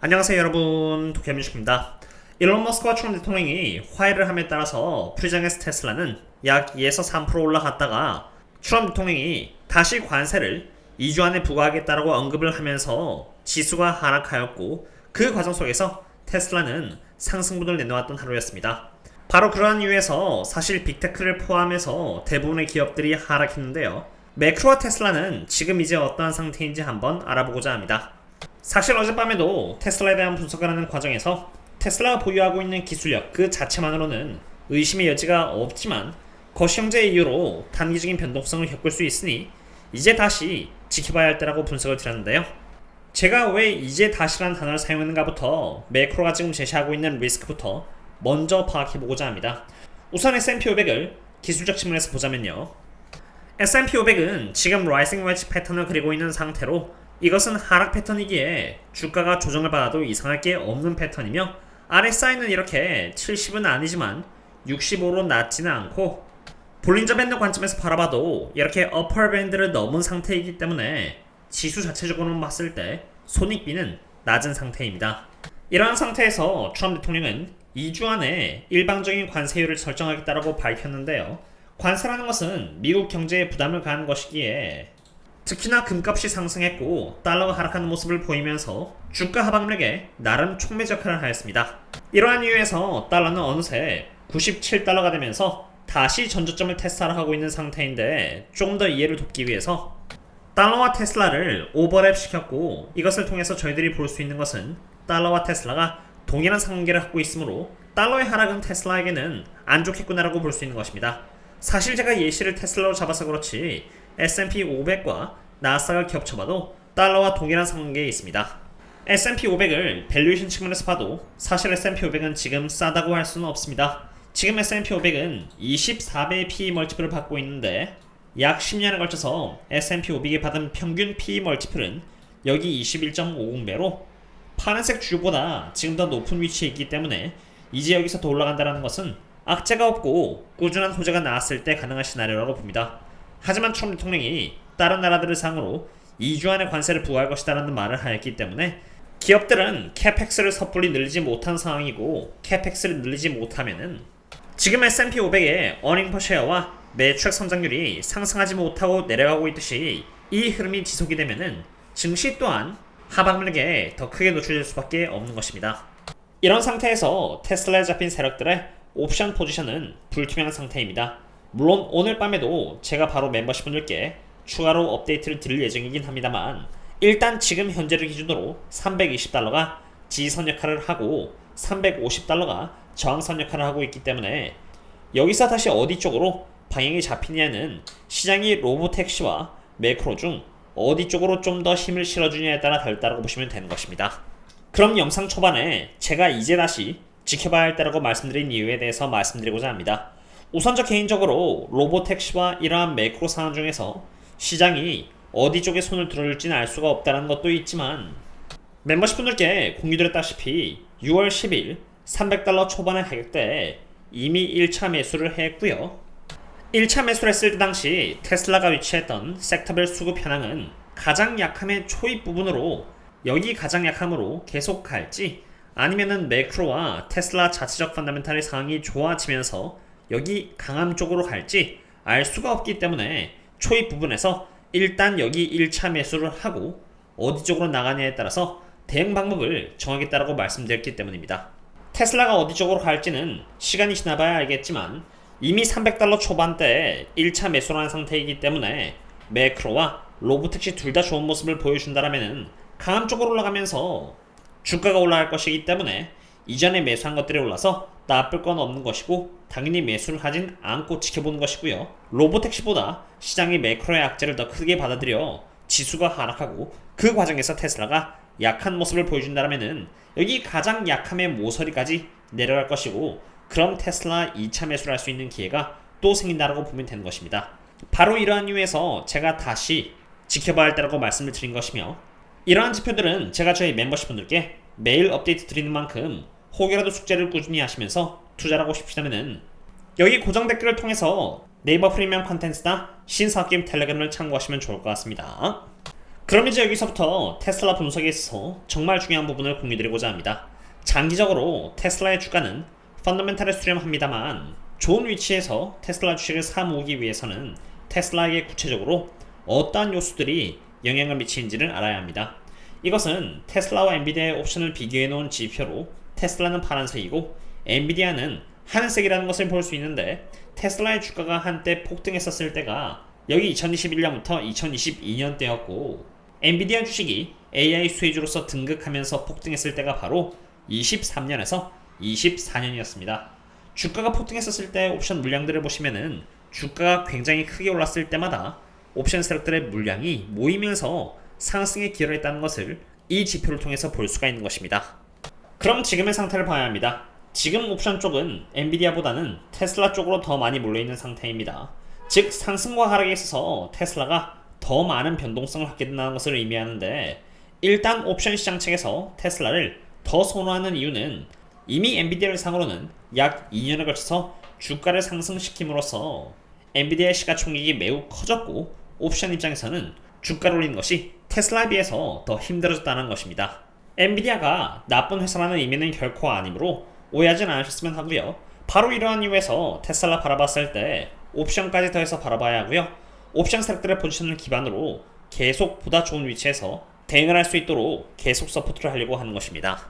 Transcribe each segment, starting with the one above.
안녕하세요 여러분 도겸유식입니다. 일론 머스크와 트럼프 대통령이 화해를 함에 따라서 프리장에서 테슬라는 약 2에서 3% 올라갔다가 트럼프 대통령이 다시 관세를 2주 안에 부과하겠다라고 언급을 하면서 지수가 하락하였고 그 과정 속에서 테슬라는 상승분을 내놓았던 하루였습니다. 바로 그러한 이유에서 사실 빅테크를 포함해서 대부분의 기업들이 하락했는데요. 매크로와 테슬라는 지금 이제 어떠한 상태인지 한번 알아보고자 합니다. 사실 어젯밤에도 테슬라에 대한 분석을 하는 과정에서 테슬라가 보유하고 있는 기술력 그 자체만으로는 의심의 여지가 없지만 거시형제의 이유로 단기적인 변동성을 겪을 수 있으니 이제 다시 지켜봐야 할 때라고 분석을 드렸는데요. 제가 왜 이제 다시라는 단어를 사용했는가부터 매크로가 지금 제시하고 있는 리스크부터 먼저 파악해보고자 합니다. 우선 S&P 500을 기술적 측면에서 보자면요. S&P 500은 지금 라이징 웨지 패턴을 그리고 있는 상태로 이것은 하락 패턴이기에 주가가 조정을 받아도 이상할 게 없는 패턴이며 RSI는 이렇게 70은 아니지만 65로 낮지는 않고 볼린저 밴드 관점에서 바라봐도 이렇게 어퍼 밴드를 넘은 상태이기 때문에 지수 자체적으로는 봤을 때 손익비는 낮은 상태입니다. 이러한 상태에서 트럼프 대통령은 2주 안에 일방적인 관세율을 설정하겠다고 밝혔는데요. 관세라는 것은 미국 경제에 부담을 가하는 것이기에 특히나 금값이 상승했고 달러가 하락하는 모습을 보이면서 주가 하방력에 나름 촉매적 역할을 하였습니다. 이러한 이유에서 달러는 어느새 97달러가 되면서 다시 전저점을 테스트하고 있는 상태인데 좀 더 이해를 돕기 위해서 달러와 테슬라를 오버랩 시켰고 이것을 통해서 저희들이 볼 수 있는 것은 달러와 테슬라가 동일한 상관계를 갖고 있으므로 달러의 하락은 테슬라에게는 안 좋겠구나라고 볼 수 있는 것입니다. 사실 제가 예시를 테슬라로 잡아서 그렇지 S&P 500과 나스닥을 겹쳐봐도 달러와 동일한 상관계에 있습니다. S&P 500을 밸류에이션 측면에서 봐도 사실 S&P 500은 지금 싸다고 할 수는 없습니다. 지금 S&P 500은 24배의 PE 멀티플을 받고 있는데 약 10년에 걸쳐서 S&P 500이 받은 평균 PE 멀티플은 여기 21.50배로 파란색 주보다 지금 더 높은 위치에 있기 때문에 이제 여기서 더 올라간다는 것은 악재가 없고 꾸준한 호재가 나왔을 때 가능한 시나리오라고 봅니다. 하지만 트럼프 대통령이 다른 나라들을 상으로 2주 안에 관세를 부과할 것이다라는 말을 하였기 때문에 기업들은 캐펙스를 섣불리 늘리지 못한 상황이고 캐펙스를 늘리지 못하면은 지금 S&P 500의 어닝 퍼쉐어와 매출액 성장률이 상승하지 못하고 내려가고 있듯이 이 흐름이 지속이 되면은 증시 또한 하방력에 더 크게 노출될 수밖에 없는 것입니다. 이런 상태에서 테슬라에 잡힌 세력들의 옵션 포지션은 불투명한 상태입니다. 물론 오늘 밤에도 제가 바로 멤버십분들께 추가로 업데이트를 드릴 예정이긴 합니다만 일단 지금 현재를 기준으로 320달러가 지선 역할을 하고 350달러가 저항선 역할을 하고 있기 때문에 여기서 다시 어디 쪽으로 방향이 잡히냐는 시장이 로보택시와 매크로 중 어디 쪽으로 좀 더 힘을 실어주냐에 따라 다르다고 보시면 되는 것입니다. 그럼 영상 초반에 제가 이제 다시 지켜봐야 할 때라고 말씀드린 이유에 대해서 말씀드리고자 합니다. 우선 저 개인적으로 로보택시와 이러한 매크로 상황 중에서 시장이 어디 쪽에 손을 들어줄지는 알 수가 없다는 것도 있지만 멤버십 분들께 공유드렸다시피 6월 10일 300달러 초반의 가격대에 이미 1차 매수를 했고요. 1차 매수를 했을 때 당시 테슬라가 위치했던 섹터별 수급 현황은 가장 약함의 초입 부분으로 여기 가장 약함으로 계속 갈지 아니면은 매크로와 테슬라 자체적 펀더멘탈의 상황이 좋아지면서 여기 강함 쪽으로 갈지 알 수가 없기 때문에 초입 부분에서 일단 여기 1차 매수를 하고 어디 쪽으로 나가냐에 따라서 대응 방법을 정하겠다라고 말씀드렸기 때문입니다. 테슬라가 어디 쪽으로 갈지는 시간이 지나봐야 알겠지만 이미 300달러 초반대에 1차 매수를 한 상태이기 때문에 매크로와 로보택시 둘 다 좋은 모습을 보여준다라면 강함 쪽으로 올라가면서 주가가 올라갈 것이기 때문에 이전에 매수한 것들이 올라서 나쁠 건 없는 것이고 당연히 매수를 하진 않고 지켜보는 것이고요. 로보택시보다 시장이 매크로의 악재를 더 크게 받아들여 지수가 하락하고 그 과정에서 테슬라가 약한 모습을 보여준다면은 여기 가장 약함의 모서리까지 내려갈 것이고 그럼 테슬라 2차 매수를 할 수 있는 기회가 또 생긴다라고 보면 되는 것입니다. 바로 이러한 이유에서 제가 다시 지켜봐야 할 때라고 말씀을 드린 것이며 이러한 지표들은 제가 저희 멤버십 분들께 매일 업데이트 드리는 만큼 혹여라도 숙제를 꾸준히 하시면서 투자를 하고 싶으시다면은 여기 고정 댓글을 통해서 네이버 프리미엄 컨텐츠나 신사업게임 텔레그램을 참고하시면 좋을 것 같습니다. 그럼 이제 여기서부터 테슬라 분석에 있어서 정말 중요한 부분을 공유드리고자 합니다. 장기적으로 테슬라의 주가는 펀더멘탈에 수렴합니다만 좋은 위치에서 테슬라 주식을 사 모으기 위해서는 테슬라에게 구체적으로 어떠한 요소들이 영향을 미치는지를 알아야 합니다. 이것은 테슬라와 엔비디아의 옵션을 비교해 놓은 지표로 테슬라는 파란색이고 엔비디아는 하늘색이라는 것을 볼 수 있는데 테슬라의 주가가 한때 폭등했었을 때가 여기 2021년부터 2022년 때였고 엔비디아 주식이 AI 수혜주로서 등극하면서 폭등했을 때가 바로 23년에서 24년이었습니다. 주가가 폭등했었을 때 옵션 물량들을 보시면은 주가가 굉장히 크게 올랐을 때마다 옵션 세력들의 물량이 모이면서 상승에 기여를 했다는 것을 이 지표를 통해서 볼 수가 있는 것입니다. 그럼 지금의 상태를 봐야 합니다. 지금 옵션 쪽은 엔비디아보다는 테슬라 쪽으로 더 많이 몰려있는 상태입니다. 즉 상승과 하락에 있어서 테슬라가 더 많은 변동성을 갖게 된다는 것을 의미하는데 일단 옵션 시장 측에서 테슬라를 더 선호하는 이유는 이미 엔비디아를 상으로는 약 2년에 걸쳐서 주가를 상승시킴으로써 엔비디아의 시가총액이 매우 커졌고 옵션 입장에서는 주가를 올리는 것이 테슬라에 비해서 더 힘들어졌다는 것입니다. 엔비디아가 나쁜 회사라는 의미는 결코 아니므로 오해하진 않으셨으면 하고요. 바로 이러한 이유에서 테슬라 바라봤을 때 옵션까지 더해서 바라봐야 하고요. 옵션 세력들의 포지션을 기반으로 계속 보다 좋은 위치에서 대응을 할 수 있도록 계속 서포트를 하려고 하는 것입니다.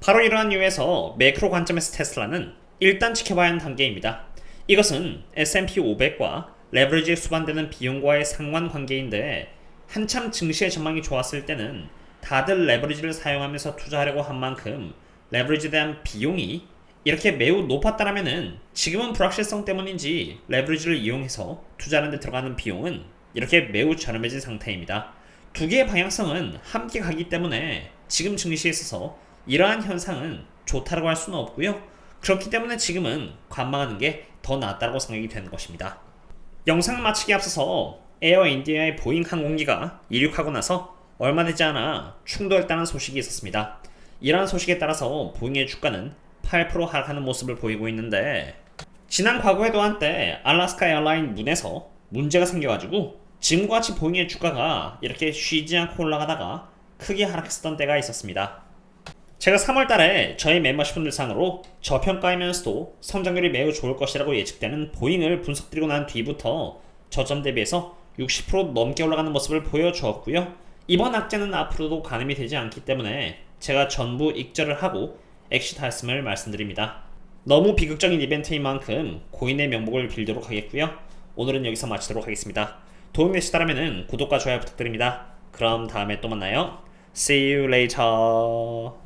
바로 이러한 이유에서 매크로 관점에서 테슬라는 일단 지켜봐야 하는 단계입니다. 이것은 S&P 500과 레버리지에 수반되는 비용과의 상관 관계인데 한참 증시의 전망이 좋았을 때는 다들 레버리지를 사용하면서 투자하려고 한 만큼 레버리지에 대한 비용이 이렇게 매우 높았다라면은 지금은 불확실성 때문인지 레버리지를 이용해서 투자하는 데 들어가는 비용은 이렇게 매우 저렴해진 상태입니다. 두 개의 방향성은 함께 가기 때문에 지금 증시에 있어서 이러한 현상은 좋다고 할 수는 없고요. 그렇기 때문에 지금은 관망하는 게 더 낫다고 생각이 되는 것입니다. 영상을 마치기 앞서서 에어 인디아의 보잉 항공기가 이륙하고 나서 얼마 되지 않아 충돌했다는 소식이 있었습니다. 이러한 소식에 따라서 보잉의 주가는 8% 하락하는 모습을 보이고 있는데 지난 과거에도 한때 알라스카 에어라인 문에서 문제가 생겨가지고 지금과 같이 보잉의 주가가 이렇게 쉬지 않고 올라가다가 크게 하락했었던 때가 있었습니다. 제가 3월달에 저희 멤버십분들 상으로 저평가이면서도 성장률이 매우 좋을 것이라고 예측되는 보잉을 분석드리고 난 뒤부터 저점 대비해서 60% 넘게 올라가는 모습을 보여주었고요. 이번 악재는 앞으로도 가늠이 되지 않기 때문에 제가 전부 익절을 하고 엑시트했음을 말씀드립니다. 너무 비극적인 이벤트인 만큼 고인의 명복을 빌도록 하겠고요. 오늘은 여기서 마치도록 하겠습니다. 도움이 되시다면 구독과 좋아요 부탁드립니다. 그럼 다음에 또 만나요. See you later.